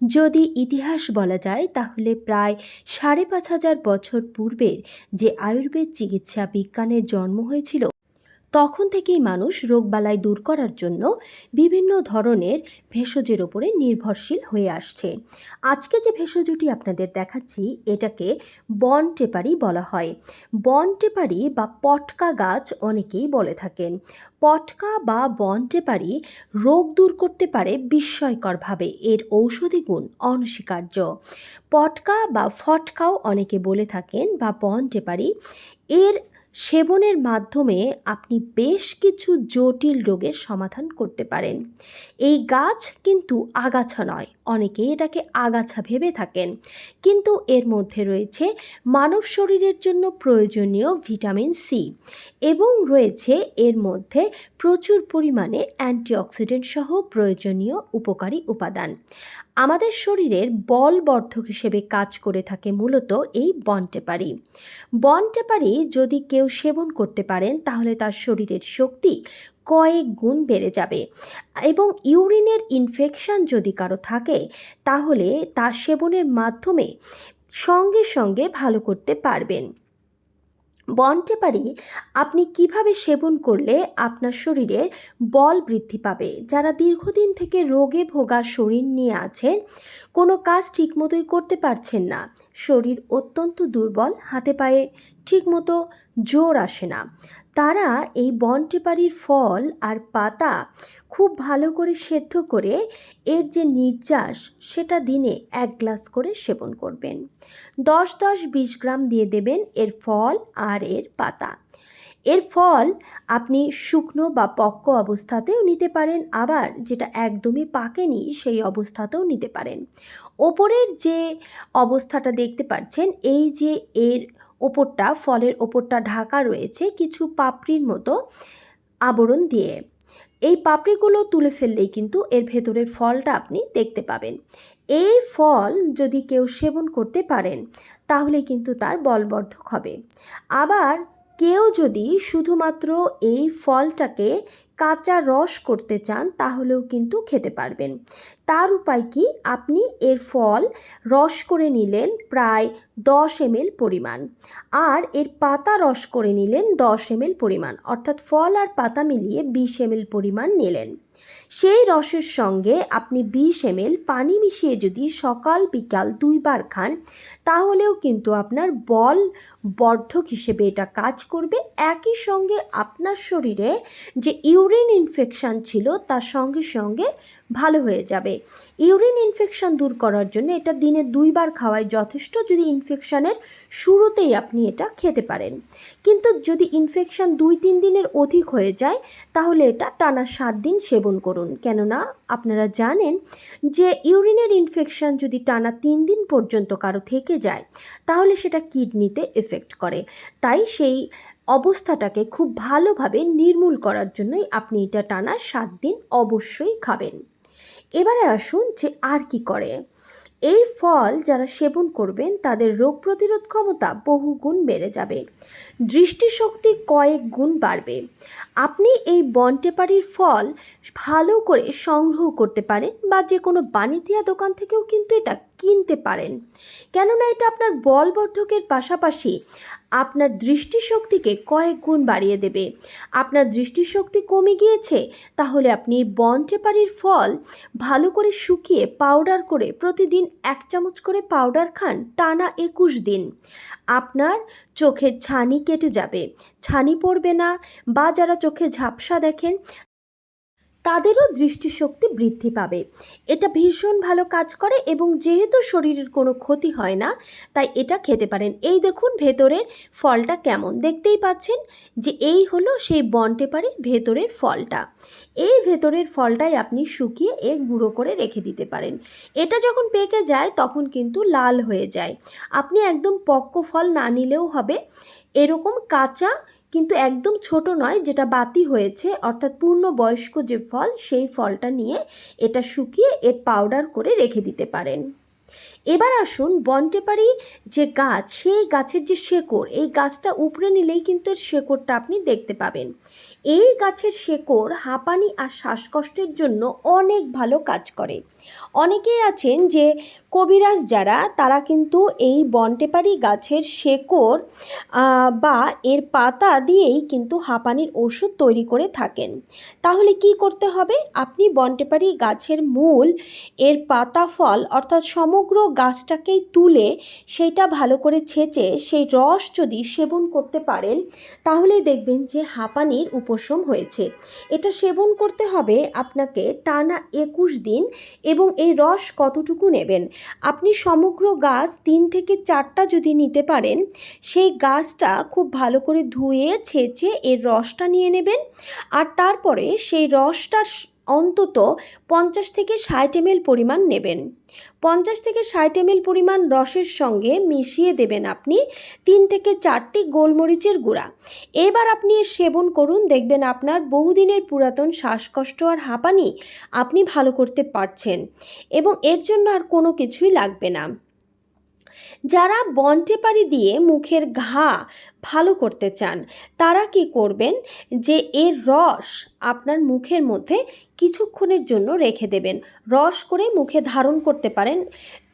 যদি ইতিহাস বলা যায়, তাহলে প্রায় সাড়ে পাঁচ হাজার বছর পূর্বের যে আয়ুর্বেদ চিকিৎসা বিজ্ঞানের জন্ম হয়েছিল তখন থেকেই মানুষ রোগবালাই দূর করার জন্য বিভিন্ন ধরনের ভেষজের ওপরে নির্ভরশীল হয়ে আসছে। আজকে যে ভেষজটি আপনাদের দেখাচ্ছি, এটাকে বন টেপারি বলা হয়। বন টেপারি বা পটকা গাছ অনেকেই বলে থাকেন। পটকা বা বন টেপারি রোগ দূর করতে পারে বিস্ময়করভাবে। এর ঔষধি গুণ অনস্বীকার্য। পটকা বা ফটকাও অনেকে বলে থাকেন বা বন টেপারি। এর সেবনের মাধ্যমে আপনি বেশ কিছু জটিল রোগের সমাধান করতে পারেন। এই গাছ কিন্তু আগাছা নয় অনেকেই এটাকে আগাছা ভেবে থাকেন। কিন্তু এর মধ্যে রয়েছে মানব শরীরের জন্য প্রয়োজনীয় ভিটামিন সি এবং রয়েছে এর মধ্যে প্রচুর পরিমাণে অ্যান্টিঅক্সিডেন্ট সহ প্রয়োজনীয় উপকারী উপাদান। আমাদের শরীরের বলবর্ধক হিসেবে কাজ করে থাকে মূলত এই বনটেপারি বনটেপারি যদি কেউ সেবন করতে পারেন, তাহলে তার শরীরের শক্তি কয়েক গুণ বেড়ে যাবে। এবং ইউরিনের ইনফেকশন যদি কারও থাকে, তাহলে তার সেবনের মাধ্যমে সঙ্গে সঙ্গে ভালো করতে পারবেন। বনটেপারি আপনি কীভাবে সেবন করলে আপনার শরীরে বল বৃদ্ধি পাবে? যারা দীর্ঘদিন থেকে রোগে ভোগা শরীর নিয়ে আছেন, কোনো কাজ ঠিকমতোই করতে পারছেন না। শরীর অত্যন্ত দুর্বল, হাতে পায়ে ঠিকমতো জোর আসে না। তারা এই বনটেপারির ফল আর পাতা খুব ভালো করে সেদ্ধ করে এর যে নির্যাস সেটা দিনে এক গ্লাস করে সেবন করবেন। দশ দশ বিশ গ্রাম দিয়ে দেবেন এর ফল আর এর পাতা। এর ফল আপনি শুকনো বা পক্ক অবস্থাতেও নিতে পারেন, আবার যেটা একদমই পাকেনি সেই অবস্থাতেও নিতে পারেন। ওপরের যে অবস্থাটা দেখতে পাচ্ছেন, এই যে এর ওপরটা, ফলের ওপরটা ঢাকা রয়েছে কিছু পাপড়ির মতো আবরণ দিয়ে। এই পাপড়িগুলো তুলে ফেললেই কিন্তু এর ভেতরের ফলটা আপনি দেখতে পাবেন। এই ফল যদি কেউ সেবন করতে পারেন, তাহলে কিন্তু তার বলবর্ধক হবে। আবার কেউ যদি শুধুমাত্র এই ফলটাকে কাঁচা রস করতে চান, তাহলেও কিন্তু খেতে পারবেন। তার উপায় কি? আপনি এর ফল রস করে নিলেন প্রায় দশ এমএল পরিমাণ আর এর পাতা রস করে নিলেন দশ এমএল পরিমাণ। অর্থাৎ ফল আর পাতা মিলিয়ে বিশ এমএল পরিমাণ নিলেন। সেই রসের সঙ্গে আপনি বিশ এমএল পানি মিশিয়ে যদি সকাল বিকাল দুইবার খান, তাহলেও কিন্তু আপনার বল বর্ধক হিসেবে এটা কাজ করবে। একই সঙ্গে আপনার শরীরে যে ইউরিন ইনফেকশান ছিল, তার সঙ্গে সঙ্গে ভালো হয়ে যাবে। ইউরিন ইনফেকশান দূর করার জন্য এটা দিনে দুইবার খাওয়াই যথেষ্ট, যদি ইনফেকশানের শুরুতেই আপনি এটা খেতে পারেন। কিন্তু যদি ইনফেকশান দুই তিন দিনের অধিক হয়ে যায়, তাহলে এটা টানা সাত দিন সেবন করুন। কেননা আপনারা জানেন যে ইউরিনের ইনফেকশান যদি টানা তিন দিন পর্যন্ত কারও থেকে যায়, তাহলে সেটা কিডনিতে এফেক্ট করে। তাই সেই অবস্থাটাকে খুব ভালোভাবে নির্মূল করার জন্যই আপনি এটা টানা সাত দিন অবশ্যই খাবেন। এবারে আসুন যে আর কি করে। এই ফল যারা সেবন করবেন, তাদের রোগ প্রতিরোধ ক্ষমতা বহু গুণ বেড়ে যাবে। দৃষ্টিশক্তি কয়েক গুণ বাড়বে। আপনি এই বনটেপারির ফল ভালো করে সংগ্রহ করতে পারেন বা যে কোনো বাণিজ্যিয়া দোকান থেকেও কিন্তু এটা কিনতে পারেন। কেননা এটা আপনার বলবর্ধকের পাশাপাশি আপনার দৃষ্টিশক্তিকে কয়েক গুণ বাড়িয়ে দেবে। আপনার দৃষ্টিশক্তি কমে গিয়েছে, তাহলে আপনি বনটেপারির ফল ভালো করে শুকিয়ে পাউডার করে প্রতিদিন এক চামচ করে পাউডার খান টানা একুশ দিন। আপনার চোখের ছানি কেটে যাবে। ছানি পড়বে না বা যারা চোখে ঝাপসা দেখেন তাদেরও দৃষ্টিশক্তি বৃদ্ধি পাবে। এটা ভীষণ ভালো কাজ করে এবং যেহেতু শরীরের কোনো ক্ষতি হয় না, তাই এটা খেতে পারেন। এই দেখুন ভেতরের ফলটা কেমন। দেখতেই পাচ্ছেন যে এই হলো সেই বনটেপারির ভেতরের ফলটা। এই ভেতরের ফলটাই আপনি শুকিয়ে এ গুঁড়ো করে রেখে দিতে পারেন। এটা যখন পেকে যায়, তখন কিন্তু লাল হয়ে যায়। আপনি একদম পক্ক ফল না নিলেও হবে। এরকম কাঁচা কিন্তু একদম ছোট নয়, যেটা বাতি হয়েছে, অর্থাৎ পূর্ণ বয়স্ক যে ফল, সেই ফলটা নিয়ে এটা শুকিয়ে এর পাউডার করে রেখে দিতে পারেন। এবার আসুন বনটেপারি যে গাছ, সেই গাছের যে শেকড়, এই গাছটা উপড়ে নিলেই কিন্তু শেকড়টা আপনি দেখতে পাবেন। এই গাছের শেকড় হাঁপানি আর শ্বাসকষ্টের জন্য অনেক ভালো কাজ করে। অনেকেই আছেন যে কবিরাজ যারা, তারা কিন্তু এই বনটেপারি গাছের শেকড় বা এর পাতা দিয়েই কিন্তু হাঁপানির ওষুধ তৈরি করে থাকেন। তাহলে কি করতে হবে? আপনি বনটেপারি গাছের মূল, এর পাতা ফল অর্থাৎ সমগ্র গাছটাকেই তুলে সেইটা ভালো করে ছেঁচে সেই রস যদি সেবন করতে পারেন তাহলে দেখবেন যে হাঁপানির উপশম হয়েছে। এটা সেবন করতে হবে আপনাকে টানা একুশ দিন এবং এই রস কতটুকু নেবেন? আপনি সমগ্র গাছ তিন থেকে চারটা যদি নিতে পারেন, সেই গাছটা খুব ভালো করে ধুয়ে ছেঁচে এর রসটা নিয়ে নেবেন। আর তারপরে সেই রসটা অন্তত পঞ্চাশ থেকে ষাট এমএল পরিমাণ নেবেন। পঞ্চাশ থেকে ষাট এমএল পরিমাণ রসের সঙ্গে মিশিয়ে দেবেন আপনি তিন থেকে চারটি গোলমরিচের গুঁড়া। এবার আপনি সেবন করুন, দেখবেন আপনার বহুদিনের পুরাতন শ্বাসকষ্ট আর হাঁপানি আপনি ভালো করতে পারছেন এবং এর জন্য আর কোনো কিছুই লাগবে না। যারা বনটেপারি দিয়ে মুখের ঘা ভালো করতে চান। তারা কি করবেন? যে এর রস আপনার মুখের মধ্যে কিছুক্ষণের জন্য রেখে দেবেন। রস করে মুখে ধারণ করতে পারেন,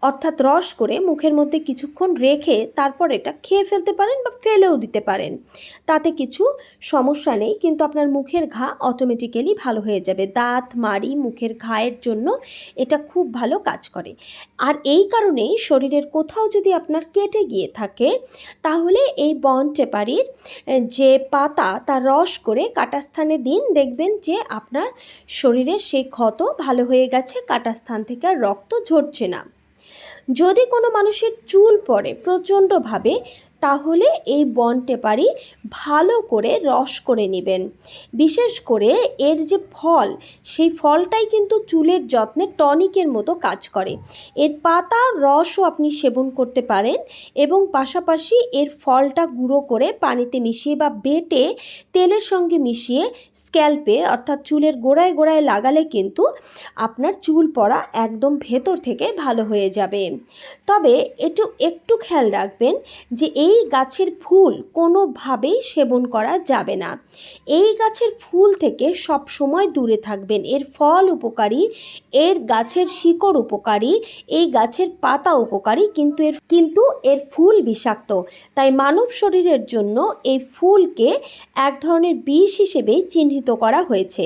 অর্থাৎ রস করে মুখের মধ্যে কিছুক্ষণ রেখে তারপর এটা খেয়ে ফেলতে পারেন বা ফেলেও দিতে পারেন। তাতে কিছু সমস্যা নেই, কিন্তু আপনার মুখের ঘা অটোমেটিক্যালি ভালো হয়ে যাবে। দাঁত, মাড়ি, মুখের ঘায়ের জন্য এটা খুব ভালো কাজ করে। আর এই কারণেই শরীরের কোথাও যদি আপনার কেটে গিয়ে থাকে, তাহলে এই বন টেপারির এ, যে পাতা তার রস করে কাটা স্থানে দিন দেখবেন যে আপনার শরীরের সেই ক্ষত ভালো হয়ে গেছে কাটা স্থান থেকে আর রক্ত ঝরছে না। যদি কোনো মানুষের চুল পড়ে প্রচণ্ডভাবে তাহলে এই বনটেপারি ভালো করে রস করে নেবেন। বিশেষ করে এর যে ফল, সেই ফলটাই কিন্তু চুলের যত্নে টনিকের মতো কাজ করে। এর পাতা, রসও আপনি সেবন করতে পারেন এবং পাশাপাশি এর ফলটা গুঁড়ো করে পানিতে মিশিয়ে বা বেটে তেলের সঙ্গে মিশিয়ে স্ক্যাল্পে, অর্থাৎ চুলের গোড়ায় গোড়ায় লাগালে কিন্তু আপনার চুল পড়া একদম ভেতর থেকে ভালো হয়ে যাবে। তবে একটু একটু খেয়াল রাখবেন যে এই গাছের ফুল কোনোভাবেই সেবন করা যাবে না। এই গাছের ফুল থেকে সব সময় দূরে থাকবেন। এর ফল উপকারী, এর গাছের শিকড় উপকারী, এই গাছের পাতা উপকারী, কিন্তু এর কিন্তু এর ফুল বিষাক্ত। তাই মানব শরীরের জন্য এই ফুলকে এক ধরনের বিষ হিসেবেই চিহ্নিত করা হয়েছে।